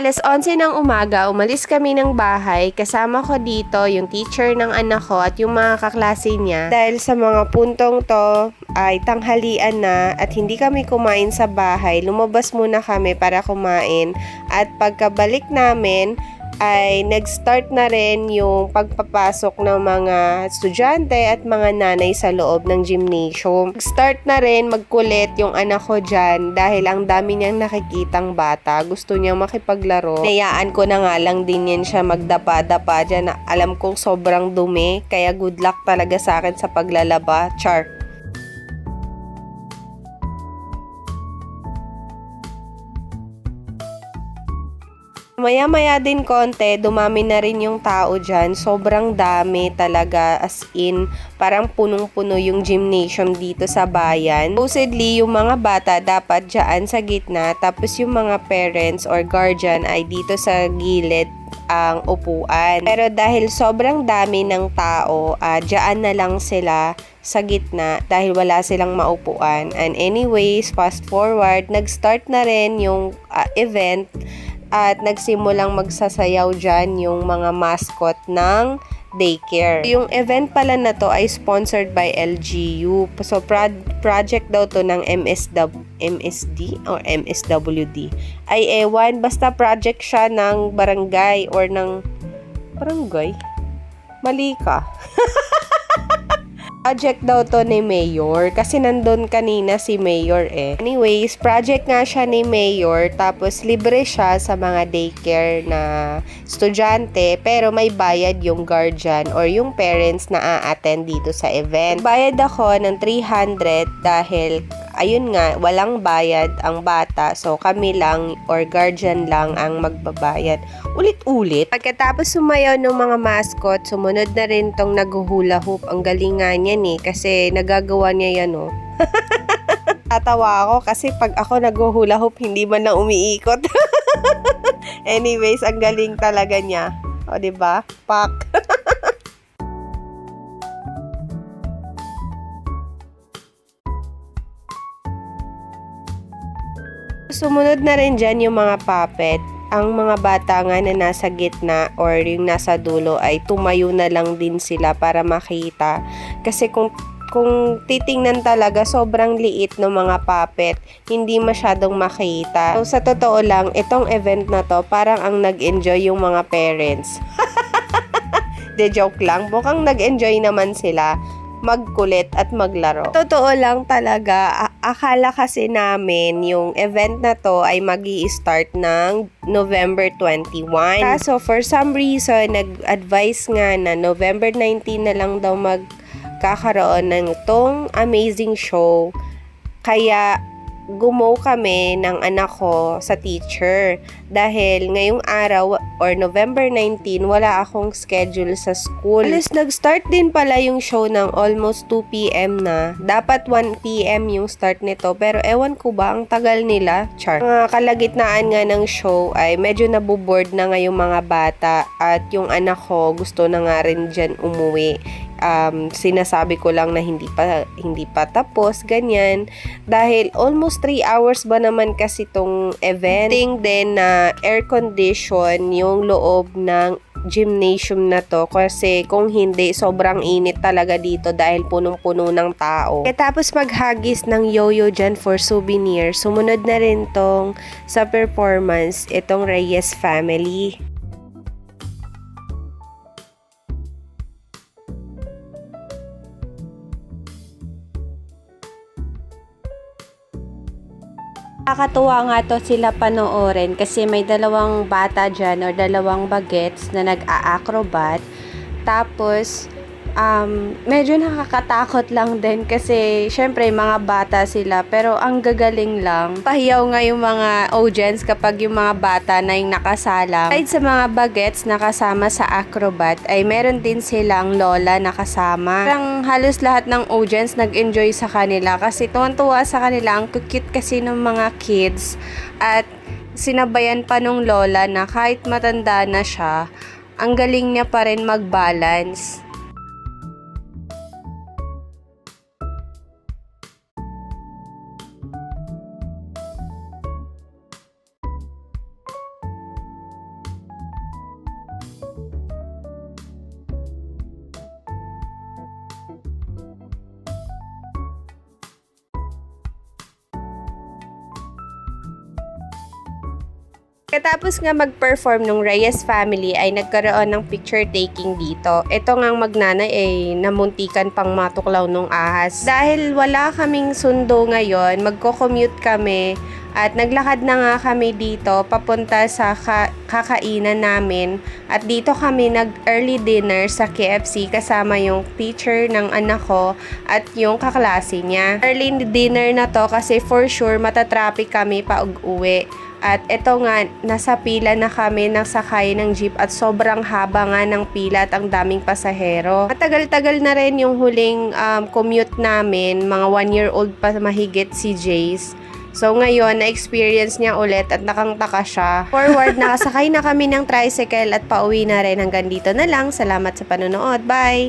Alas 11 ng umaga, umalis kami ng bahay. Kasama ko dito yung teacher ng anak ko at yung mga kaklase niya. Dahil sa mga puntong to ay tanghalian na at hindi kami kumain sa bahay, lumabas muna kami para kumain. At pagkabalik namin, ay nag-start na rin yung pagpapasok ng mga estudyante at mga nanay sa loob ng gymnasium. Start na rin magkulit yung anak ko dyan dahil ang dami niyang nakikitang bata. Gusto niyang makipaglaro. Nayaan ko na nga lang din yan siya magdapa-dapa dyan. Alam kong sobrang dumi kaya good luck talaga sa akin sa paglalaba. Char. Maya-maya din konti, dumami na rin yung tao dyan. Sobrang dami talaga as in. Parang punong-puno yung gymnasium dito sa bayan. Supposedly, yung mga bata dapat dyan sa gitna. Tapos yung mga parents or guardian ay dito sa gilid ang upuan. Pero dahil sobrang dami ng tao, uh, dyan na lang sila sa gitna dahil wala silang maupuan. And anyways, fast forward, nag-start na rin yung uh, event at nagsimulang magsasayaw dyan yung mga mascot ng daycare. Yung event pala na to ay sponsored by LGU. So, pro- project daw to ng MSW, MSD or MSWD. Ay ewan, basta project siya ng barangay or ng barangay? Mali ka. Project daw to ni Mayor kasi nandun kanina si Mayor eh. Anyways, project nga siya ni Mayor tapos libre siya sa mga daycare na estudyante pero may bayad yung guardian or yung parents na a-attend dito sa event. Bayad ako ng 300 dahil ayun nga, walang bayad ang bata. So, kami lang or guardian lang ang magbabayad. Ulit-ulit. Pagkatapos sumayaw ng mga mascot, sumunod na rin tong naghuhula hoop. Ang galing nga niyan eh. Kasi nagagawa niya yan oh. Tatawa ako kasi pag ako naghuhula hoop, hindi man lang umiikot. Anyways, ang galing talaga niya. O, ba diba? Pak. Sumunod na rin dyan yung mga puppet. Ang mga bata nga na nasa gitna or yung nasa dulo ay tumayo na lang din sila para makita. Kasi kung kung titingnan talaga, sobrang liit ng mga puppet. Hindi masyadong makita. So, sa totoo lang, itong event na to, parang ang nag-enjoy yung mga parents. De joke lang. Mukhang nag-enjoy naman sila magkulit at maglaro. Totoo lang talaga, akala kasi namin yung event na to ay mag start ng November 21. Kaso for some reason, nag-advise nga na November 19 na lang daw magkakaroon ng itong amazing show. Kaya gumo kami ng anak ko sa teacher dahil ngayong araw or November 19 wala akong schedule sa school. Alas nag-start din pala yung show ng almost 2pm na. Dapat 1pm yung start nito pero ewan ko ba ang tagal nila. Char. Mga kalagitnaan nga ng show ay medyo nabuboard na ngayong mga bata at yung anak ko gusto na nga rin dyan umuwi um, sinasabi ko lang na hindi pa hindi pa tapos ganyan dahil almost 3 hours ba naman kasi tong event Thing din na air condition yung loob ng gymnasium na to kasi kung hindi sobrang init talaga dito dahil punong-puno ng tao. E tapos maghagis ng yoyo dyan for souvenir, sumunod na rin tong sa performance itong Reyes family. Nakakatuwa nga to sila panoorin kasi may dalawang bata dyan or dalawang bagets na nag-a-acrobat. Tapos, um, medyo nakakatakot lang din kasi syempre mga bata sila pero ang gagaling lang. Pahiyaw nga yung mga audience kapag yung mga bata na yung nakasalang. Kahit sa mga bagets nakasama sa acrobat ay meron din silang lola nakasama. Parang halos lahat ng audience nag-enjoy sa kanila kasi tuwan-tuwa sa kanila. Ang cute kasi ng mga kids at sinabayan pa nung lola na kahit matanda na siya, ang galing niya pa rin mag-balance. Katapos nga mag-perform ng Reyes family ay nagkaroon ng picture taking dito. Ito nga ang magnanay ay namuntikan pang matuklaw nung ahas. Dahil wala kaming sundo ngayon, magko-commute kami at naglakad na nga kami dito papunta sa ka- kakainan namin at dito kami nag-early dinner sa KFC kasama yung teacher ng anak ko at yung kaklase niya. Early dinner na to kasi for sure matatraffic kami pa uwi. At eto nga, nasa pila na kami ng sakay ng jeep at sobrang haba nga ng pila at ang daming pasahero. Matagal-tagal na rin yung huling um, commute namin, mga one year old pa mahigit si Jace. So ngayon, na-experience niya ulit at nakangtaka siya. Forward, nakasakay na kami ng tricycle at pauwi na rin. Hanggang dito na lang. Salamat sa panonood. Bye!